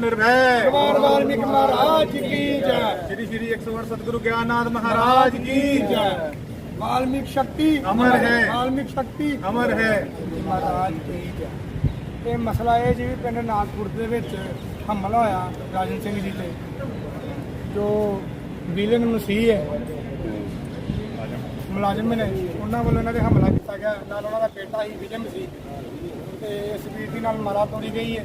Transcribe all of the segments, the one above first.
ਨਿਰਭੈ ਭਗਵਾਨ ਵਾਲਮੀਕ ਮਹਾਰਾਜ ਕੀ ਜੈ। ਸ੍ਰੀ ਸ੍ਰੀ 108 ਸਤਿਗੁਰੂ ਗਿਆਨਨਾਥ ਮਹਾਰਾਜ ਕੀ ਜੈ। ਵਾਲਮੀਕ ਸ਼ਕਤੀ। ਅਮਰ ਹੈ। ਵਾਲਮੀਕ ਸ਼ਕਤੀ। ਅਮਰ ਹੈ। ਮਹਾਰਾਜ ਕੀ ਜੈ। ਇਹ ਮਸਲਾ ਇਹ ਜੀ ਪਿੰਡ ਨਾਗਪੁਰ ਦੇ ਵਿੱਚ ਹਮਲਾ ਹੋਇਆ ਰਾਜਨ ਸਿੰਘ ਜੀ ਤੇ। ਜੋ ਵਿਲਨ ਮਸੀਹ ਹੈ। ਮੁਲਾਜ਼ਮ ਨੇ। ਉਹਨਾਂ ਵੱਲੋਂ ਇਹਨਾਂ ਤੇ ਹਮਲਾ ਕੀਤਾ ਗਿਆ। ਨਾਲ ਉਹਨਾਂ ਦਾ ਬੇਟਾ ਹੀ ਵਿਜਮ ਸੀ। ਤੇ ਸਪੀਡ ਦੀ ਨਾਲ ਮਾਰਾ ਤੋੜੀ ਗਈ ਹੈ।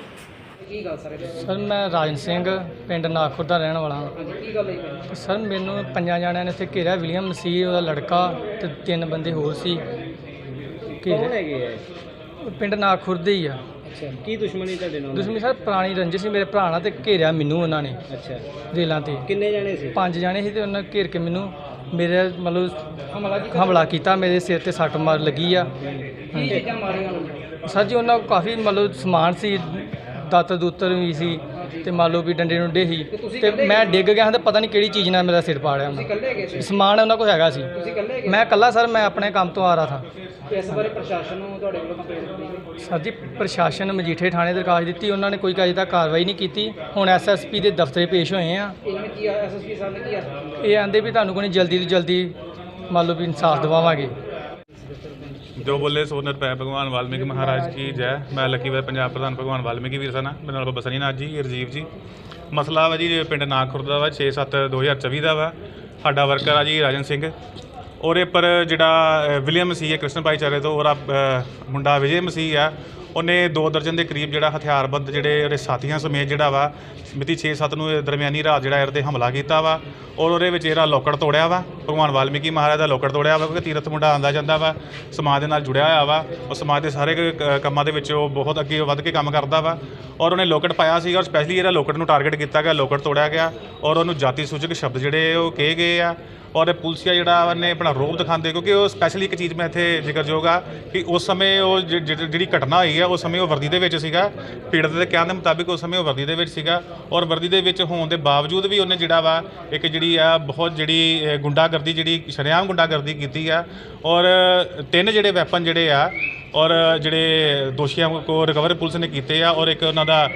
ਕੀ ਗੱਲ ਸਰ ਮੈਂ ਰਾਜਨ ਸਿੰਘ ਪਿੰਡ ਨਾਗਪੁਰ ਦਾ ਰਹਿਣ ਵਾਲਾ। ਹਾਂ ਹਾਂਜੀ ਕੀ ਗੱਲ ਹੋਈ ਭੈਣ? ਸਰ ਮੈਨੂੰ ਪੰਜਾਂ ਜਣਿਆਂ ਨੇ ਇੱਥੇ ਘੇਰਿਆ ਵਿਲੀਅਮ ਮਸੀਹ ਉਹਦਾ ਲੜਕਾ ਤੇ ਤਿੰਨ ਬੰਦੇ ਹੋਰ ਸੀ। ਕੌਣ ਘੇਰੇ ਹੈਗੇ ਹੈ ਪਿੰਡ ਨਾਗਪੁਰ ਦੇ ਹੀ ਆ। ਅੱਛਾ ਕੀ ਦੁਸ਼ਮਣੀ ਤੁਹਾਡੇ ਨਾਲ? ਦੁਸ਼ਮਣੀ ਸਰ ਪੁਰਾਣੀ ਰੰਜਿਸ਼ ਸੀ ਮੇਰੇ ਭਰਾ ਨਾਲ ਤੇ ਘੇਰਿਆ ਮੈਨੂੰ ਉਹਨਾਂ ਨੇ। ਅੱਛਾ। ਰੇਲਾਂ ਤੇ। ਕਿੰਨੇ ਜਣੇ ਸੀ? ਪੰਜ ਜਣੇ ਸੀ ਤੇ ਉਹਨਾਂ ਘੇਰ ਕੇ ਮੈਨੂੰ ਮੇਰੇ ਮਤਲਬ ਹਮਲਾ ਹਮਲਾ ਕੀਤਾ ਮੇਰੇ ਸਿਰ ਤੇ ਸੱਟ ਮਾਰ ਲੱਗੀ ਆ। ਕੀ ਚੀਜ਼ਾਂ ਮਾਰੀਆਂ ਉਹਨਾਂ ਸਰ ਜੀ ਉਹਨਾਂ ਕੋਲ ਕਾਫੀ ਮਤਲਬ ਸਮਾਨ ਸੀ ਦਾਤਰ ਦੂਤਰ ਵੀ ਸੀ ਤੇ ਮੰਨ ਲਓ ਵੀ ਡੰਡੇ ਡੁੰਡੇ ਸੀ ਤੇ ਮੈਂ ਡਿੱਗ ਗਿਆ ਹਾਂ ਤੇ ਪਤਾ ਨਹੀਂ ਕਿਹੜੀ ਚੀਜ਼ ਨਾਲ ਮੇਰਾ ਸਿਰ ਪਾੜਿਆ ਉਹਨਾਂ ਸਮਾਨ ਉਹਨਾਂ ਕੋਲ ਹੈਗਾ ਸੀ। ਮੈਂ ਇਕੱਲਾ ਸਰ ਮੈਂ ਆਪਣੇ ਕੰਮ ਤੋਂ ਆ ਰਿਹਾ ਥਾ ਇਸ ਬਾਰੇ ਪ੍ਰਸ਼ਾਸਨ ਨੂੰ ਤੁਹਾਡੇ ਵੱਲੋਂ ਕੰਪਲੇਂਟ ਸਰ ਜੀ ਪ੍ਰਸ਼ਾਸਨ ਮਜੀਠੇ ਥਾਣੇ ਦਰਖਾਸਤ ਦਿੱਤੀ ਉਹਨਾਂ ਨੇ ਕੋਈ ਅਜੇ ਤੱਕ ਕਾਰਵਾਈ ਨਹੀਂ ਕੀਤੀ। ਹੁਣ ਐਸਐਸਪੀ ਦੇ ਦਫ਼ਤਰੇ ਪੇਸ਼ ਹੋਏ ਆ? ਇਹ ਆਂਦੇ ਵੀ ਤੁਹਾਨੂੰ ਕੋਈ ਜਲਦੀ ਤੋਂ ਜਲਦੀ ਮੰਨ ਲਓ ਵੀ ਇਨਸਾਫ ਦਿਵਾਵਾਂਗੇ। ਜੋ ਬੋਲੇ ਸੋ ਨਿਰਭੈ ਭਗਵਾਨ ਵਾਲਮੀਕੀ ਮਹਾਰਾਜ ਕੀ ਜੈ। ਮੈਂ ਲੱਕੀ ਵੇ ਪੰਜਾਬ ਪ੍ਰਧਾਨ ਭਗਵਾਨ ਵਾਲਮੀਕੀ ਵੀਰ ਸਨਾ। ਮੇਰੇ ਨਾਲ ਬਾਬਾ ਸਨੀ ਨਾਥ ਜੀ, ਰਜੀਵ ਜੀ। ਮਸਲਾ ਵਾ ਜੀ ਪਿੰਡ ਨਾਗਖੁਰ ਦਾ ਵਾ 6/7 2024 ਦਾ ਵਾ। ਸਾਡਾ ਵਰਕਰ ਆ ਜੀ ਰਾਜਨ ਸਿੰਘ। ਉਹਦੇ ਪਰ ਜਿਹੜਾ ਵਿਲੀਅਮ ਮਸੀਹ ਹੈ ਕ੍ਰਿਸ਼ਨ ਭਾਈਚਾਰੇ ਤੋਂ ਉਹਦਾ ਮੁੰਡਾ ਵਿਜੇ ਮਸੀਹ ਆ। ਉਹਨੇ ਦੋ ਦਰਜਨ ਦੇ ਕਰੀਬ ਜਿਹੜਾ ਹਥਿਆਰਬੰਦ ਜਿਹੜੇ ਉਹਦੇ ਸਾਥੀਆਂ ਸਮੇਤ ਜਿਹੜਾ ਵਾ, ਮਿਤੀ 6/7 ਨੂੰ ਇਹ ਦਰਮਿਆਨੀ ਰਾਤ ਜਿਹੜਾ ਇਹਦੇ ਤੇ ਹਮਲਾ ਕੀਤਾ ਵਾ ਔਰ ਉਹਦੇ ਵਿੱਚ ਇਹਦਾ ਲੋਕੜ ਤੋੜਿਆ ਵਾ, ਭਗਵਾਨ ਵਾਲਮੀਕੀ ਮਹਾਰਾਜ ਦਾ ਲੋਕੜ ਤੋੜਿਆ ਵਾ, ਕਿਉਂਕਿ ਤੀਰਥ ਮੁੰਡਾ ਆਂਦਾ ਜਾਂਦਾ ਵਾ, ਸਮਾਜ ਦੇ ਨਾਲ ਜੁੜਿਆ ਹੋਇਆ ਵਾ, ਉਹ ਸਮਾਜ ਦੇ ਸਾਰੇ ਕ- ਕ- ਕੰਮਾਂ ਦੇ ਵਿੱਚ ਉਹ ਬਹੁਤ ਅੱਗੇ ਵੱਧ ਕੇ ਕੰਮ ਕਰਦਾ ਵਾ ਔਰ ਉਹਨੇ ਲੋਕੜ ਪਾਇਆ ਸੀਗਾ ਔਰ ਸਪੈਸ਼ਲੀ ਇਹਦਾ ਲੋਕੜ ਨੂੰ ਟਾਰਗੇਟ ਕੀਤਾ ਗਿਆ, ਲੋਕੜ ਤੋੜਿਆ ਗਿਆ ਔਰ ਉਹਨੂੰ ਜਾਤੀ ਸੂਚਕ ਸ਼ਬਦ ਜਿਹੜੇ ਉਹ ਕਹੇ ਗਏ ਆ ਔਰ ਇਹ ਪੁਲਸੀਆ ਜਿਹੜਾ ਨੇ ਆਪਣਾ ਰੋਬ ਦਿਖਾਉਂਦੇ, ਕਿਉਂਕਿ ਉਹ ਸਪੈਸ਼ਲੀ ਇੱਕ ਚੀਜ਼ ਮੈਂ ਇੱਥੇ ਜ਼ਿਕਰਯੋਗ ਆ ਕਿ ਉਸ ਸਮੇਂ ਉਹ ਜਿਹੜੀ ਘਟਨਾ ਹੋਈ ਹੈ ਉਸ ਸਮੇਂ ਉਹ ਵਰਦੀ ਦੇ ਵਿੱਚ ਸੀਗਾ। ਪੀੜਤ ਦੇ ਕਹਿਣ ਦੇ ਮੁਤਾਬਿਕ ਉਸ ਸਮੇਂ ਉਹ ਵਰਦੀ ਦੇ ਵਿੱਚ ਸੀਗਾ ਔਰ ਵਰਦੀ ਦੇ ਵਿੱਚ ਹੋਣ ਦੇ ਬਾਵਜੂਦ ਵੀ ਉਹਨੇ ਜਿਹੜਾ ਵਾ, ਇੱਕ ਜਿਹੜੀ ਆ, ਬਹੁਤ ਜਿਹੜੀ ਗੁੰਡਾਗਰਦੀ ਜਿਹੜੀ, ਸ਼ਰੇਆਮ ਗੁੰਡਾਗਰਦੀ ਕੀਤੀ ਆ। ਔਰ ਤਿੰਨ ਜਿਹੜੇ ਵੈਪਨ ਜਿਹੜੇ ਆ ਔਰ ਜਿਹੜੇ ਦੋਸ਼ੀਆਂ ਕੋ ਰਿਕਵਰ ਪੁਲਿਸ ਨੇ ਕੀਤੇ ਆ ਔਰ ਇੱਕ ਉਹਨਾਂ ਦਾ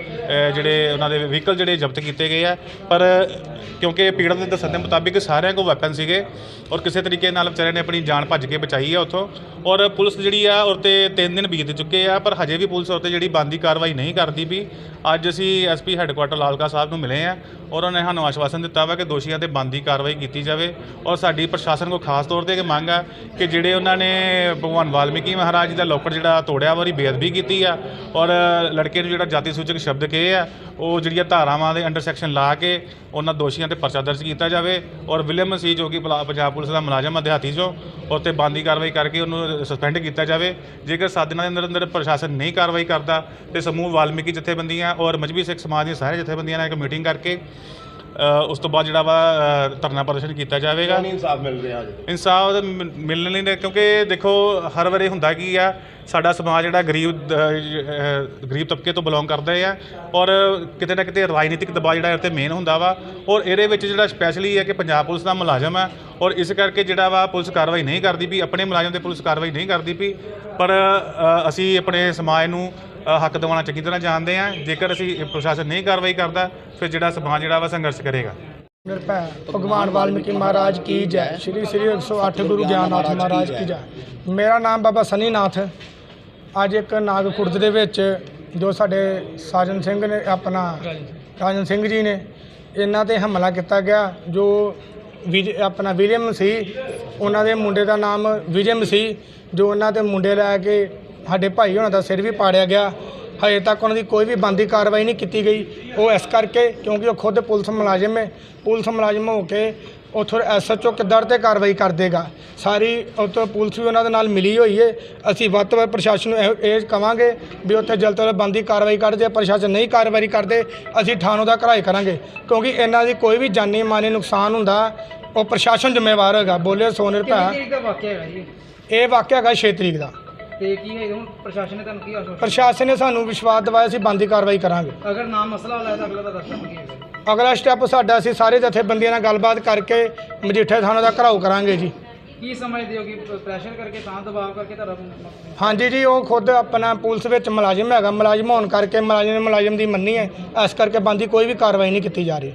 ਜਿਹੜੇ ਉਹਨਾਂ ਦੇ ਵਹੀਕਲ ਜਿਹੜੇ ਜ਼ਬਤ ਕੀਤੇ ਗਏ ਆ। ਪਰ ਕਿਉਂਕਿ ਪੀੜਤ ਦੇ ਦੱਸਣ ਦੇ ਮੁਤਾਬਿਕ ਸਾਰਿਆਂ ਕੋਲ ਵੈਪਨ ਸੀਗੇ ਔਰ ਕਿਸੇ ਤਰੀਕੇ ਨਾਲ ਵਿਚਾਰੇ ਨੇ ਆਪਣੀ ਜਾਨ ਭੱਜ ਕੇ ਬਚਾਈ ਆ ਉੱਥੋਂ। ਔਰ ਪੁਲਿਸ ਜਿਹੜੀ ਆ, ਔਰ ਤੇ 3 ਦਿਨ ਬੀਤ ਚੁੱਕੇ ਆ, ਪਰ ਹਜੇ ਵੀ ਪੁਲਿਸ ਔਰ 'ਤੇ ਜਿਹੜੀ ਬੰਦੀ ਕਾਰਵਾਈ ਨਹੀਂ ਕਰਦੀ ਵੀ ਅੱਜ ਅਸੀਂ ਐਸਪੀ ਹੈੱਡਕੁਆਟਰ ਲਾਲਕਾ ਸਾਹਿਬ ਨੂੰ ਮਿਲੇ ਆ ਔਰ ਉਹਨਾਂ ਨੇ ਸਾਨੂੰ ਆਸ਼ਵਾਸਨ ਦਿੱਤਾ ਵਾ ਕਿ ਦੋਸ਼ੀਆਂ ਤੇ ਬੰਦੀ ਕਾਰਵਾਈ ਕੀਤੀ ਜਾਵੇ। ਔਰ ਸਾਡੀ ਪ੍ਰਸ਼ਾਸਨ ਕੋ ਖਾਸ ਤੌਰ ਤੇ ਇਹ ਮੰਗ ਆ ਕਿ ਜਿਹੜੇ ਉਹਨਾਂ ਨੇ ਭਗਵਾਨ ਵਾਲਮੀਕੀ ਮਹਾਰਾਜ ਜੀ ਦਾ ਲੋਕੜ ਜਿਹੜਾ ਤੋੜਿਆ ਵਾ ਉਹਦੀ ਬੇਅਦਬੀ ਕੀਤੀ ਆ। ਔਰ ਲੜਕੇ ਨੂੰ ਜਿਹੜਾ ਜਾਤੀ ਸੂਚਕ ਸ਼ਬਦ ਕਹੇ ਆ, ਉਹ ਜਿਹੜੀਆਂ ਧਾਰਾਵਾਂ ਦੇ ਅੰਡਰ ਸੈਕਸ਼ਨ ਲਾ ਕੇ ਉਹਨਾਂ ਦੋਸ਼ੀਆਂ ਤੇ ਪਰਚਾ ਦਰਜ ਕੀਤਾ ਜਾਵੇ। ਔਰ ਵਿਲੀਅਮ ਮਸੀਹ ਜੋ ਕਿ ਪਲਾ- ਪੰਜਾਬ ਪੁਲਿਸ ਦਾ ਮੁਲਾਜ਼ਮ ਆ ਦਿਹਾਤੀ ਚੋਂ ਉਹ ਤੇ ਬੰਦੀ ਕਾਰਵਾਈ ਕਰਕੇ ਉਹਨੂੰ ਸਸਪੈਂਡ ਕੀਤਾ ਜਾਵੇ। ਜੇਕਰ ਸੱਤ ਦਿਨਾਂ ਦੇ ਅੰਦਰ ਅੰਦਰ ਪ੍ਰਸ਼ਾਸਨ ਨਹੀਂ ਕਾਰਵਾਈ ਕਰਦਾ, ਤੇ ਸਮੂਹ ਵਾਲਮੀਕੀ ਜਥੇਬੰਦੀਆਂ ਔਰ ਮਜਬੀ ਸਿੱਖ ਸਮਾਜ ਦੀਆਂ ਸਾਰੇ ਜਥੇਬੰਦੀਆਂ ਨਾਲ ਇੱਕ ਮੀਟਿੰਗ ਕਰਕੇ ਉਸ ਤੋਂ ਬਾਅਦ ਜਿਹੜਾ ਵਾ ਧਰਨਾ ਪ੍ਰਦਰਸ਼ਨ ਕੀਤਾ ਜਾਵੇਗਾ। ਇਨਸਾਫ ਮਿਲ ਰਿਹਾ ਅੱਜ ਇਨਸਾਫ ਮਿਲਣ ਨਹੀਂ ਦੇ ਕਿਉਂਕਿ ਦੇਖੋ ਹਰ ਵਾਰੀ ਹੁੰਦਾ ਕੀ ਆ ਸਾਡਾ ਸਮਾਜ ਜਿਹੜਾ ਗਰੀਬ ਗਰੀਬ ਤਬਕੇ ਤੋਂ ਬਿਲੋਂਗ ਕਰਦਾ ਆ ਔਰ ਕਿਤੇ ਨਾ ਕਿਤੇ ਰਾਜਨੀਤਿਕ ਦਬਾਅ ਜਿਹੜਾ ਇਹ ਤੇ ਮੇਨ ਹੁੰਦਾ ਵਾ ਔਰ ਇਹਦੇ ਵਿੱਚ ਜਿਹੜਾ ਸਪੈਸ਼ਲੀ ਹੈ ਕਿ ਪੰਜਾਬ ਪੁਲਿਸ ਦਾ ਮੁਲਾਜ਼ਮ ਹੈ ਔਰ ਇਸ ਕਰਕੇ ਜਿਹੜਾ ਵਾ ਪੁਲਿਸ ਕਾਰਵਾਈ ਨਹੀਂ ਕਰਦੀ ਵੀ ਆਪਣੇ ਮੁਲਾਜ਼ਮ ਤੇ ਪੁਲਿਸ ਕਾਰਵਾਈ ਨਹੀਂ ਕਰਦੀ ਵੀ ਪਰ ਅਸੀਂ ਆਪਣੇ ਸਮਾਜ ਨੂੰ ਹੱਕ ਦਿਵਾਉਣਾ ਚੰਗੀ ਤਰ੍ਹਾਂ ਜਾਣਦੇ ਆ ਜੇਕਰ ਅਸੀਂ ਪ੍ਰਸ਼ਾਸਨ ਨਹੀਂ ਕਾਰਵਾਈ ਕਰਦਾ ਫਿਰ ਜਿਹੜਾ ਸਮਾਜ ਜਿਹੜਾ ਵਾ ਸੰਘਰਸ਼ ਕਰੇਗਾ। ਨਿਰਭੈ ਭਗਵਾਨ ਵਾਲਮੀਕੀ ਮਹਾਰਾਜ ਕੀ ਜੈ। ਸ਼੍ਰੀ ਸ਼੍ਰੀ 108 ਗੁਰੂ ਗਿਆਨਨਾਥ ਮਹਾਰਾਜ ਕੀ ਜੈ। ਮੇਰਾ ਨਾਮ ਬਾਬਾ ਸਨੀ ਨਾਥ ਅੱਜ ਇੱਕ ਨਾਗਖੁਰਦ ਦੇ ਵਿੱਚ ਜੋ ਸਾਡੇ ਸਾਜਨ ਸਿੰਘ ਨੇ ਆਪਣਾ ਰਾਜਨ ਸਿੰਘ ਜੀ ਨੇ ਇਹਨਾਂ ਤੇ ਹਮਲਾ ਕੀਤਾ ਗਿਆ ਜੋ ਵਿਜ- ਆਪਣਾ ਵਿਲੀਅਮ ਸੀ, ਉਹਨਾਂ ਦੇ ਮੁੰਡੇ ਦਾ ਨਾਮ ਵਿਜਮ ਸੀ, ਜੋ ਉਹਨਾਂ ਦੇ ਮੁੰਡੇ ਲੈ ਕੇ ਸਾਡੇ ਭਾਈ ਹੋਣਾ ਦਾ ਸਿਰ ਵੀ ਪਾੜਿਆ ਗਿਆ। ਹਜੇ ਤੱਕ ਉਹਨਾਂ ਦੀ ਕੋਈ ਵੀ ਬੰਦੀ ਕਾਰਵਾਈ ਨਹੀਂ ਕੀਤੀ ਗਈ। ਉਹ ਇਸ ਕਰਕੇ, ਕਿਉਂਕਿ ਉਹ ਖੁਦ ਪੁਲਿਸ ਮੁਲਾਜ਼ਮ ਹੈ, ਪੁਲਿਸ ਮੁਲਾਜ਼ਮ ਹੋ ਕੇ ਉੱਥੋਂ ਐਸਐਚਓ ਕਿੱਦਾਂ ਤੇ ਕਾਰਵਾਈ ਕਰ ਦੇਗਾ। ਸਾਰੀ ਉੱਥੋਂ ਪੁਲਿਸ ਵੀ ਉਹਨਾਂ ਦੇ ਨਾਲ ਮਿਲੀ ਹੋਈ ਹੈ ਅਸੀਂ ਵੱਧ ਤੋਂ ਵੱਧ ਪ੍ਰਸ਼ਾਸਨ ਨੂੰ ਇਹ ਇਹ ਕਵਾਂਗੇ ਵੀ ਉੱਥੇ ਜਲਦ ਤੋਂ ਜਲਦ ਬੰਦੀ ਕਾਰਵਾਈ ਕਰਦੇ ਪ੍ਰਸ਼ਾਸਨ ਨਹੀਂ ਕਾਰਵਾਈ ਕਰਦੇ ਅਸੀਂ ਥਾਣੋਂ ਦਾ ਘਰਾਈ ਕਰਾਂਗੇ। ਕਿਉਂਕਿ ਇਹਨਾਂ ਦੀ ਕੋਈ ਵੀ ਜਾਨੀ ਮਾਨੀ ਨੁਕਸਾਨ ਹੁੰਦਾ ਉਹ ਪ੍ਰਸ਼ਾਸਨ ਜ਼ਿੰਮੇਵਾਰ ਹੋਏਗਾ। ਬੋਲੇ ਸੋਨਰ ਕਿੰਨੀ ਭਾ ਤਰੀਕ ਦਾ ਵਾਕਿਆ ਹੈਗਾ ਜੀ? ਇਹ ਵਾਕਿਆ ਹੈਗਾ 6 ਤਰੀਕ ਦਾ। ਤੇ ਕੀ ਹੈ ਹੁਣ? ਪ੍ਰਸ਼ਾਸਨ ਨੇ ਤੁਹਾਨੂੰ ਕੀ ਆਸ਼ਵਾਸਨ ਪ੍ਰਸ਼ਾਸਨ ਨੇ ਸਾਨੂੰ ਵਿਸ਼ਵਾਸ ਦਿਵਾਇਆ ਅਸੀਂ ਬੰਦੀ ਕਾਰਵਾਈ ਕਰਾਂਗੇ। ਅਗਰ ਨਾ ਮਸਲਾ ਹੋਇਆ ਤਾਂ ਅਗਲਾ ਦਾ ਕੀ ਅਗਲਾ ਸਟੈਪ ਸਾਡਾ ਅਸੀਂ ਸਾਰੇ ਜਥੇਬੰਦੀਆਂ ਨਾਲ ਗੱਲਬਾਤ ਕਰਕੇ ਮਜੀਠੇ ਥਾਣੇ ਦਾ ਘਰਾਓ ਕਰਾਂਗੇ ਜੀ। ਕੀ ਸਮਝਦੇ ਹੋ ਕਿ ਪ੍ਰੈਸ਼ਰ ਕਰਕੇ ਤਾਂ ਦਬਾਅ ਕਰਕੇ ਤੁਹਾਡਾ ਹਾਂਜੀ ਜੀ ਉਹ ਖੁਦ ਆਪਣਾ ਪੁਲਿਸ ਵਿੱਚ ਮੁਲਾਜ਼ਮ ਹੈਗਾ ਮੁਲਾਜ਼ਮ ਹੋਣ ਕਰਕੇ ਮੁਲਾਜ਼ਮ ਨੇ ਮੁਲਾਜ਼ਮ ਦੀ ਮੰਨੀ ਹੈ। ਇਸ ਕਰਕੇ ਬੰਦੀ ਕੋਈ ਵੀ ਕਾਰਵਾਈ ਨਹੀਂ ਕੀਤੀ ਜਾ ਰਹੀ।